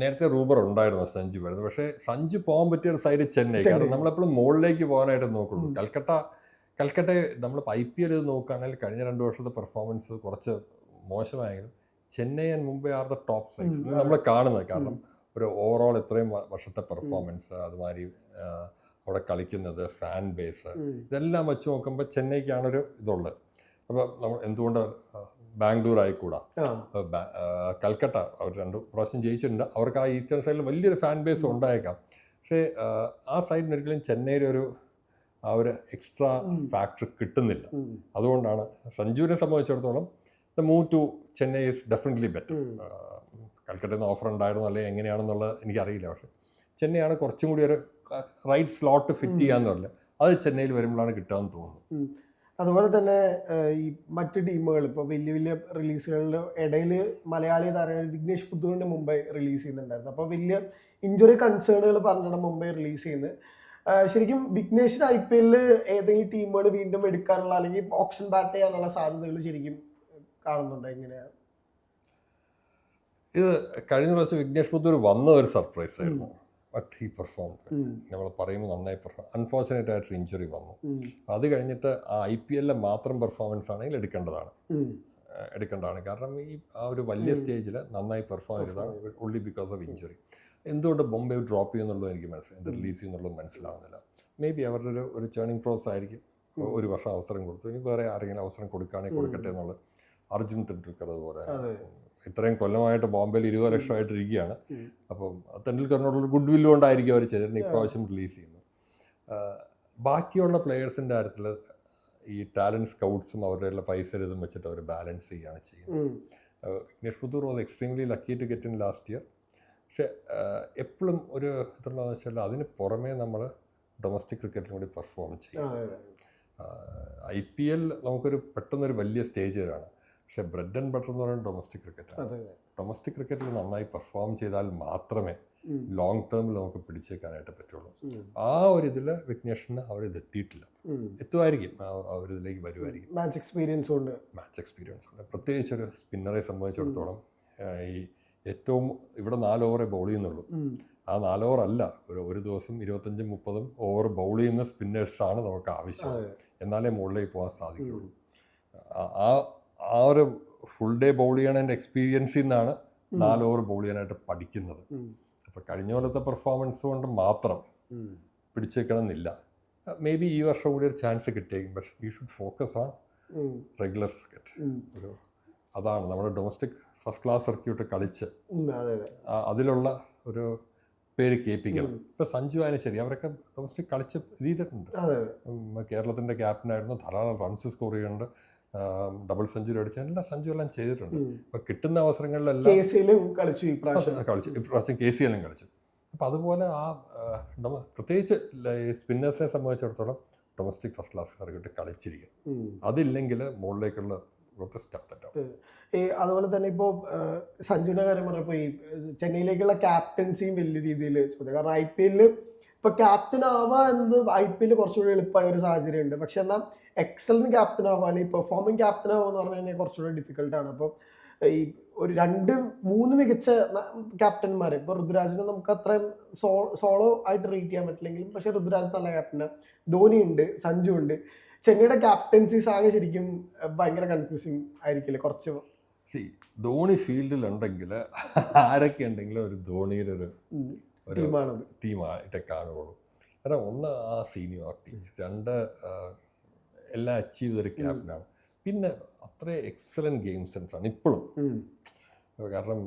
നേരത്തെ റൂബർ ഉണ്ടായിരുന്നു സഞ്ജു വരുന്നത്. പക്ഷേ സഞ്ജു പോകാൻ പറ്റിയ ഒരു സൈഡ് ചെന്നൈ. കാരണം നമ്മളെപ്പോഴും മുകളിലേക്ക് പോകാനായിട്ട് നോക്കുള്ളൂ. കൽക്കട്ട കൽക്കട്ട നമ്മൾ ഐ പി എൽ നോക്കുകയാണെങ്കിൽ കഴിഞ്ഞ രണ്ട് വർഷത്തെ പെർഫോമൻസ് കുറച്ച് മോശമായെങ്കിലും Chennai and Mumbai are the top sides നമ്മൾ കാണുന്നത്. കാരണം ഒരു ഓവറോൾ ഇത്രയും വർഷത്തെ പെർഫോമൻസ് അതുമാതിരി അവിടെ കളിക്കുന്നത് ഫാൻ ബേസ് ഇതെല്ലാം വെച്ച് നോക്കുമ്പോൾ ചെന്നൈക്കാണൊരു ഇതുള്ളത് അപ്പോൾ നമ്മൾ എന്തുകൊണ്ട് ബാംഗ്ലൂർ ആയിക്കൂടാ കൽക്കട്ട അവർ രണ്ട് പ്രാവശ്യം ജയിച്ചിട്ടുണ്ട്. അവർക്ക് ആ ഈസ്റ്റേൺ സൈഡിൽ വലിയൊരു ഫാൻ ബേസ് ഉണ്ടായേക്കാം. പക്ഷേ ആ, സൈഡിന് ഒരിക്കലും ചെന്നൈയിലെ ഒരു ആ ഒരു എക്സ്ട്രാ ഫാക്ടർ കിട്ടുന്നില്ല. അതുകൊണ്ടാണ് സഞ്ജുവിനെ സംബന്ധിച്ചിടത്തോളം the move to Chennai is definitely better. കൽക്കട്ടയിൽ നിന്ന് ഓഫർ ഉണ്ടായിരുന്നു അല്ലെങ്കിൽ എങ്ങനെയാണെന്നുള്ളത് എനിക്കറിയില്ല പക്ഷേ. ചെന്നൈയാണ് കുറച്ചും കൂടി ഒരു റൈറ്റ് സ്ലോട്ട് ഫിറ്റ് ചെയ്യാന്ന് പറഞ്ഞില്ല അത് ചെന്നൈയിൽ വരുമ്പോഴാണ് കിട്ടുകയെന്ന് തോന്നുന്നു. അതുപോലെ തന്നെ ഈ മറ്റ് ടീമുകൾ ഇപ്പോൾ വലിയ വലിയ റിലീസുകളിൽ ഇടയിൽ മലയാളി താരങ്ങൾ വിഘ്നേഷ് പുത്തൂരിന്റെ മുമ്പേ റിലീസ് ചെയ്യുന്നുണ്ടായിരുന്നു. അപ്പോൾ വലിയ ഇഞ്ചുറി കൺസേണുകൾ പറഞ്ഞിട്ട് മുമ്പേ റിലീസ് ചെയ്യുന്നത്. ശരിക്കും വിഘ്നേഷിന് ഐ പി എല്ലിൽ ഏതെങ്കിലും ടീമുകൾ വീണ്ടും എടുക്കാനുള്ള അല്ലെങ്കിൽ ഓപ്ഷൻ ബാറ്റ് ചെയ്യാനുള്ള സാധ്യതകൾ ശരിക്കും കാണുന്നുണ്ടോ? എങ്ങനെയാണ് ഇത് കഴിഞ്ഞ പ്രാവശ്യം വിഘ്നേഷ് പുത്തൂർ വന്ന ഒരു സർപ്രൈസ് ആയിരുന്നു. ബട്ട് ഹി പെർഫോം നമ്മൾ പറയുമ്പോൾ നന്നായി പെർഫോം അൺഫോർച്ചുനേറ്റ് ആയിട്ട് ഇഞ്ചുറി വന്നു. അത് കഴിഞ്ഞിട്ട് ആ ഐ പി എല്ലിലെ മാത്രം പെർഫോമൻസ് ആണെങ്കിൽ എടുക്കേണ്ടതാണ്. എടുക്കേണ്ടതാണ്. കാരണം ഈ ആ ഒരു വലിയ സ്റ്റേജിൽ നന്നായി പെർഫോം ചെയ്തതാണ് ഓൺലി ബിക്കോസ് ഓഫ് ഇഞ്ചുറി എന്തുകൊണ്ട് ബോംബെ ഡ്രോപ്പ് ചെയ്യുന്നുള്ളത് എനിക്ക് മനസ്സിലായി. എന്ത് റിലീസ് ചെയ്യുന്നുള്ളത് മനസ്സിലാവുന്നില്ല. മേ ബി അവരുടെ ഒരു ഒരു ചേണിങ് പ്രോസസ് ആയിരിക്കും. ഒരു വർഷം അവസരം കൊടുത്തു. ഇനി വേറെ ആരെങ്കിലും അവസരം കൊടുക്കുകയാണെങ്കിൽ കൊടുക്കട്ടെ എന്നുള്ളത് അർജുൻ തെണ്ടുൽക്കർ അതുപോലെ ഇത്രയും കൊല്ലമായിട്ട് ബോംബെയിൽ ഇരുപത് ലക്ഷമായിട്ട് ഇരിക്കുകയാണ് അപ്പം തെണ്ടുൽക്കറിനോടുള്ള ഗുഡ് വില്ല് കൊണ്ടായിരിക്കും അവർ ചെയ്തിരുന്നത് ഇപ്രാവശ്യം റിലീസ് ചെയ്യുന്നത് ബാക്കിയുള്ള പ്ലെയേഴ്സിന്റെ കാര്യത്തിൽ ഈ ടാലന്റ് സ്കൗട്ട്സും അവരുടെ പൈസ ഇതും വെച്ചിട്ട് അവർ ബാലൻസ് ചെയ്യുകയാണ് ചെയ്യുന്നത്. Vignesh Puthur was extremely lucky to get in last year പക്ഷെ എപ്പോഴും ഒരു ഇതുള്ളതെന്ന് വെച്ചാൽ അതിന് പുറമേ നമ്മൾ ഡൊമസ്റ്റിക് ക്രിക്കറ്റിലും കൂടി പെർഫോം ചെയ്യും. ഐ പി എൽ നമുക്കൊരു പെട്ടെന്നൊരു വലിയ സ്റ്റേജ് വരാണ്. പക്ഷേ ബ്രെഡ് ആൻഡ് ബട്ടർ എന്ന് പറയുന്നത് ഡൊമസ്റ്റിക് ക്രിക്കറ്റാണ്. ഡൊമസ്റ്റിക് ക്രിക്കറ്റിൽ നന്നായി പെർഫോം ചെയ്താൽ മാത്രമേ. ലോങ് ടേമിൽ നമുക്ക് പിടിച്ചേക്കാനായിട്ട് പറ്റുള്ളൂ. ആ ഒരു ഇതിൽ വിഘ്നേഷിന് അവരിത് എത്തിയിട്ടില്ല. എത്തുമായിരിക്കും. അവരിതിലേക്ക് വരുമായിരിക്കും. മാച്ച് എക്സ്പീരിയൻസ് ഉണ്ട്. മാച്ച് എക്സ്പീരിയൻസ് ഉണ്ട്. പ്രത്യേകിച്ച് ഒരു സ്പിന്നറെ സംബന്ധിച്ചിടത്തോളം ഈ ഏറ്റവും ഇവിടെ നാല് ഓവറേ ബൗൾ ചെയ്യുന്നുള്ളൂ. ആ നാല് ഓവർ അല്ല ഒരു ഒരു ദിവസം ഇരുപത്തഞ്ചും മുപ്പതും ഓവർ ബൗൾ ചെയ്യുന്ന സ്പിന്നേഴ്സാണ് നമുക്ക് ആവശ്യം. എന്നാലേ മുകളിലേക്ക് പോകാൻ സാധിക്കുകയുള്ളൂ ആ- ആ ഒരു ഫുൾ ഡേ ബൗൾ ചെയ്യണതിന്റെ എക്സ്പീരിയൻസിൽ നിന്നാണ് നാല് ഓവർ ബൗൾ ചെയ്യാനായിട്ട് പഠിക്കുന്നത്. അപ്പോൾ കഴിഞ്ഞ കൊല്ലത്തെ പെർഫോമൻസ് കൊണ്ട് മാത്രം. പിടിച്ചേക്കണമെന്നില്ല. മേ ബി ഈ വർഷം കൂടി ഒരു ചാൻസ് കിട്ടിയേക്കും. പക്ഷേ you should focus on regular cricket ഒരു അതാണ് നമ്മുടെ ഡൊമസ്റ്റിക് ഫസ്റ്റ് ക്ലാസ് സർക്യൂട്ട് കളിച്ച് അതെ അതെ. അതിലുള്ള ഒരു പേര് കേൾപ്പിക്കണം. ഇപ്പം സഞ്ജു ആയാലും ശരി അവരൊക്കെ ഡൊമസ്റ്റിക് കളിച്ച് ചെയ്തിട്ടുണ്ട്. കേരളത്തിന്റെ ക്യാപ്റ്റനായിരുന്നു ധാരാളം റൺസ് സ്കോർ ചെയ്യുന്നുണ്ട്. ഡബിൾ സെഞ്ചുറി അടിച്ച എല്ലാ സെഞ്ചുറിയെല്ലാം ചെയ്തിട്ടുണ്ട്. അപ്പൊ കിട്ടുന്ന അവസരങ്ങളിലെല്ലാം കളിച്ചു ഇപ്രാവശ്യം കെ സി എല്ലാം കളിച്ചു. അപ്പോൾ അതുപോലെ ആ പ്രത്യേകിച്ച് സ്പിന്നേഴ്സിനെ സംബന്ധിച്ചിടത്തോളം ഡൊമസ്റ്റിക് ഫസ്റ്റ് ക്ലാസ് സർക്യൂട്ട് കളിച്ചിരിക്കും അതില്ലെങ്കിൽ മുകളിലേക്കുള്ള ഈ അതുപോലെ തന്നെ ഇപ്പോ സഞ്ജുവിന്റെ കാര്യം പറഞ്ഞപ്പോൾ ഈ ചെന്നൈയിലേക്കുള്ള ക്യാപ്റ്റൻസിയും വലിയ രീതിയിൽ ചോദ്യം കാരണം ഐ പി എല്ലിൽ ഇപ്പൊ ക്യാപ്റ്റൻ ആവുക എന്നത് ഐ പി എല്ലിൽ കുറച്ചുകൂടി എളുപ്പമായ ഒരു സാഹചര്യം ഉണ്ട് പക്ഷെ എന്നാൽ എക്സലിന് ക്യാപ്റ്റൻ ആവുക അല്ലെങ്കിൽ പെർഫോമിംഗ് ക്യാപ്റ്റൻ ആവുക എന്ന് പറഞ്ഞു കഴിഞ്ഞാൽ കുറച്ചുകൂടി ഡിഫിക്കൽട്ടാണ് ആണ്. അപ്പം ഈ ഒരു രണ്ട് മൂന്ന് മികച്ച ക്യാപ്റ്റന്മാർ ഇപ്പൊ ഋതുരാജിനെ നമുക്ക് അത്രയും സോ സോളോ ആയിട്ട് റേറ്റ് ചെയ്യാൻ പറ്റില്ലെങ്കിലും പക്ഷെ ഋതുരാജ് നല്ല ക്യാപ്റ്റനാണ് ധോനി ഉണ്ട് സഞ്ജു ഉണ്ട്. ചെന്നൈയുടെ ക്യാപ്റ്റൻസി സാഹ ശരിക്കും ഭയങ്കര കൺഫ്യൂസിങ് ആയിരിക്കില്ലേ? കുറച്ച് സി ധോണി ഫീൽഡിലുണ്ടെങ്കിൽ ആരൊക്കെ ഉണ്ടെങ്കിലും ഒരു ധോണിയുടെ ഒരു ഒരു ടീമായിട്ടേ കാണുകയുള്ളൂ. കാരണം ഒന്ന് ആ സീനിയോറിറ്റി രണ്ട് എല്ലാം അച്ചീവ് ചെയ്തൊരു ക്യാപ്റ്റനാണ് പിന്നെ അത്ര എക്സലന്റ് ഗെയിം സെൻസ് ആണ് ഇപ്പോഴും കാരണം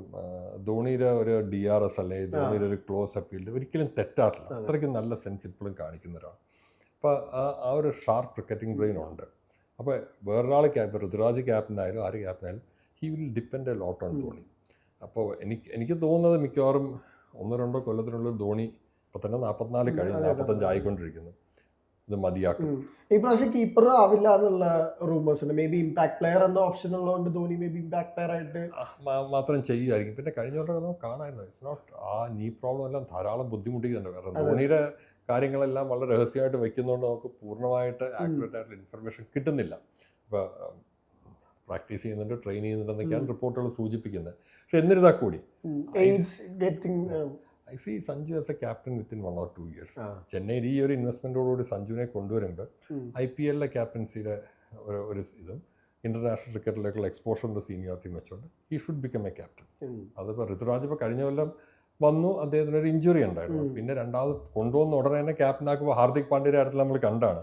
ധോണിയുടെ ഒരു ഡി ആർ എസ് അല്ലെ ധോണിയുടെ ഒരു ക്ലോസ് അപ്പ് ഫീൽഡ് ഒരിക്കലും തെറ്റാറില്ല. അത്രയ്ക്ക് നല്ല സെൻസ് ഇപ്പോഴും കാണിക്കുന്നവരാണ് അപ്പോൾ ആ ഒരു ഷാർപ്പ് ക്രിക്കറ്റിംഗ് ബ്രെയിൻ ഉണ്ട്. അപ്പോൾ വേറൊരാൾ ക്യാപ്റ്റൻ ഋതുരാജ് ക്യാപ്റ്റൻ ക്യാപ്റ്റനായാലും ആര് ക്യാപ്റ്റനായാലും he will depend a lot on Dhoni. അപ്പോൾ എനിക്ക് എനിക്ക് തോന്നുന്നത് മിക്കവാറും ഒന്നോ രണ്ടോ കൊല്ലത്തിനുള്ളിൽ ധോണി ഇപ്പം തന്നെ നാൽപ്പത്തിനാല് കഴിഞ്ഞ് നാൽപ്പത്തഞ്ച് ആയിക്കൊണ്ടിരിക്കുന്നു. ഇത് മതിയാക്കും. ഈ പ്രാവശ്യം കീപ്പർ ആവില്ല എന്നുള്ള റൂമേഴ്സ് ഉണ്ട്. മേ ബി ഇമ്പാക്ട് പ്ലെയർ എന്ന ഓപ്ഷൻ ഉള്ളതുകൊണ്ട് Dhoni may be impact player ആയിട്ട് മാത്രം ചെയ്യുമായിരിക്കും പിന്നെ കഴിഞ്ഞ കൊല്ലം നമുക്ക് കാണാമായിരുന്നു ഇറ്റ്സ് നോട്ട് ആ നീ പ്രോബ്ലം എല്ലാം ധാരാളം ബുദ്ധിമുട്ടിക്കുന്നുണ്ട്. കാരണം ധോണിയുടെ കാര്യങ്ങളെല്ലാം വളരെ രഹസ്യമായിട്ട് വെക്കുന്നതുകൊണ്ട് നമുക്ക് പൂർണമായിട്ട് ആക്യുറേറ്റ് ആയിട്ടുള്ള ഇൻഫർമേഷൻ കിട്ടുന്നില്ല. ഇപ്പോൾ പ്രാക്ടീസ് ചെയ്യുന്നുണ്ട് ട്രെയിൻ ചെയ്യുന്നുണ്ടെന്നൊക്കെയാണ് റിപ്പോർട്ടുകൾ സൂചിപ്പിക്കുന്നത്. പക്ഷെ എന്നിരുന്നാൽ കൂടി I see Sanju as a captain within one or two years ചെന്നൈയിൽ ഈ ഒരു ഇൻവെസ്റ്റ്മെന്റോടുകൂടി സഞ്ജുവിനെ കൊണ്ടുവരുമ്പോൾ. ഐ പി എല്ലിലെ ക്യാപ്റ്റൻസിയുടെ ഒരു ഒരു ഇതും ഇന്റർനാഷണൽ ക്രിക്കറ്റിലേക്കുള്ള എക്സ്പോഷറിന്റെ സീനിയോറിറ്റിയും വെച്ചുകൊണ്ട് ഈ ഷുഡ് ബിക്കം എ ക്യാപ്റ്റൻ അതിപ്പോൾ ഋതുരാജ് ഇപ്പോൾ കഴിഞ്ഞ കൊല്ലം വന്നു അദ്ദേഹത്തിന് ഒരു ഇഞ്ചുറി ഉണ്ടായിരുന്നു. പിന്നെ രണ്ടാമത് കൊണ്ടുവന്ന ഉടനെ തന്നെ ക്യാപ്റ്റൻ ആക്കുമ്പോൾ ഹാർദിക് പാണ്ഡ്യയുടെ കാര്യത്തിൽ നമ്മൾ കണ്ടാണ്.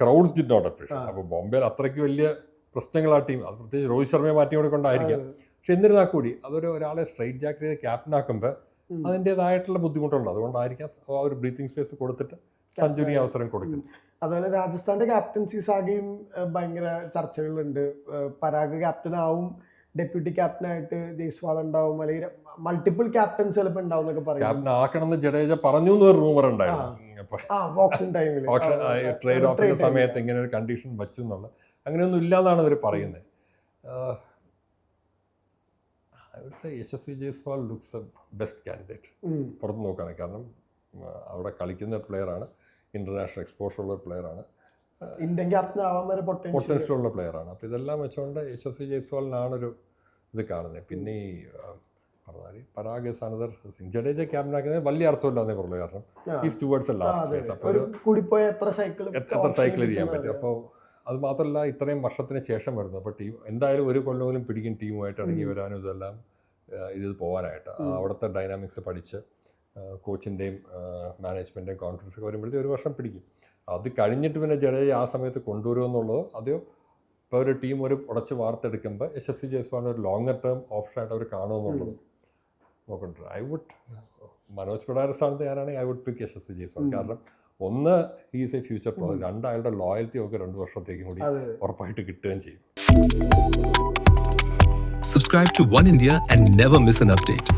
ക്രൗഡ്സ് ഡിഡ് നോട്ട് അപ്രീഷിയേറ്റ് അപ്പോൾ ബോംബെയിൽ അത്രയ്ക്ക് വലിയ പ്രശ്നങ്ങൾ ആ ടീം അത് പ്രത്യേകിച്ച് രോഹിത് ശർമ്മയെ മാറ്റി കൊടുക്കൊണ്ടായിരിക്കാം പക്ഷെ എന്നിരുന്നാൽ കൂടി അതൊരു ഒരാളെ സ്ട്രൈറ്റ് ജാക്കറ്റ് ചെയ്ത് ക്യാപ്റ്റൻ ആക്കുമ്പോൾ ഉം. അതിന്റെതായിട്ടുള്ള ബുദ്ധിമുട്ടുണ്ട്. അതുകൊണ്ടായിരിക്കാം ആ ഒരു ബ്രീത്തിങ് സ്പേസ് കൊടുത്തിട്ട് സഞ്ചുരി അവസരം കൊടുക്കുന്നത്. അതുപോലെ രാജസ്ഥാന്റെ ക്യാപ്റ്റൻസി ആകെയും ഏഹ്, ഭയങ്കര ചർച്ചകളുണ്ട് പരാഗ് ക്യാപ്റ്റൻ ആവും ഡെപ്യൂട്ടി ക്യാപ്റ്റൻ ആയിട്ട് ജയ്സ്വാൾ ഉണ്ടാവും അല്ലെങ്കിൽ മൾട്ടിപ്പിൾ ക്യാപ്റ്റൻസ് ചിലപ്പോൾ ഉണ്ടാവും എന്നൊക്കെ പറയും. ക്യാപ്റ്റൻ ആക്കണമെന്ന് ജഡേജ പറഞ്ഞു എന്നൊരു റൂമർ ഉണ്ടായിരുന്നു. ട്രേഡ് ഓഫിന്റെ സമയത്ത് ഇങ്ങനെ ഒരു കണ്ടീഷൻ വെച്ചു എന്നുള്ള അങ്ങനെയൊന്നും ഇല്ലാന്നാണ് അവർ പറയുന്നത്. Yashasvi Jaiswal looks a best candidate പുറത്ത് നോക്കുകയാണ് കാരണം അവിടെ കളിക്കുന്ന പ്ലെയറാണ് ഇന്റർനാഷണൽ എക്സ്പോഷർ ഉള്ള പ്ലെയറാണ് പൊട്ടൻഷ്യൽ ഉള്ള പ്ലെയറാണ് അപ്പോൾ ഇതെല്ലാം വെച്ചുകൊണ്ട് യശസ്വി ജയ്സ്വാളിനാണൊരു ഇത് കാണുന്നത് പിന്നെ ഈ പറഞ്ഞാൽ പരാഗ് സാനദർ സിംഗ് ജഡേജ ക്യാപ്റ്റനാക്കുന്നത് വലിയ അർത്ഥമില്ലാന്നേ പറയുള്ളൂ കാരണം ഈ സ്റ്റുവേർഡ്സ് ലാസ്റ്റ് അപ്പോൾ എത്ര സൈക്കിൾ ചെയ്യാൻ പറ്റും? അപ്പോൾ അത് മാത്രമല്ല ഇത്രയും വർഷത്തിന് ശേഷം വരുന്നത്. അപ്പോൾ ടീം എന്തായാലും ഒരു കൊല്ലമെങ്കിലും പിടിക്കും ടീമുമായിട്ട് ഇറങ്ങി വരാനും ഇതെല്ലാം ഇത് പോകാനായിട്ട് അവിടുത്തെ ഡൈനാമിക്സ് പഠിച്ച് കോച്ചിന്റെയും മാനേജ്മെന്റിന്റെയും കോൺഫിഡൻസ് ഒക്കെ വരുമ്പോഴത്തേക്കും ഒരു വർഷം പിടിക്കും. അത് കഴിഞ്ഞിട്ട് പിന്നെ ജഡേജ ആ സമയത്ത് കൊണ്ടുവരുമെന്നുള്ളതോ അതെയോ ഇപ്പോൾ ഒരു ടീം ഒരു ഉടച്ച് വാർത്തെടുക്കുമ്പോൾ യശസ്വി ജയ്സ്വാളിന്റെ ഒരു ലോങ്ങർ ടേം ഓപ്ഷനായിട്ട് അവർ കാണുമെന്നുള്ളത് നോക്കണ്ട. ഐ വുഡ് മനോജ് പിടാര സ്ഥാനത്ത് ഞാനാണെങ്കിൽ I would pick Yashasvi Jaiswal. കാരണം ഒന്ന് ഹീസ് എ ഫ്യൂച്ചർ പ്രോ രണ്ട് അയാളുടെ ലോയൽറ്റി ഒക്കെ രണ്ട് വർഷത്തേക്കും കൂടി ഉറപ്പായിട്ട് കിട്ടുകയും ചെയ്യും. Subscribe to One India and never miss an update.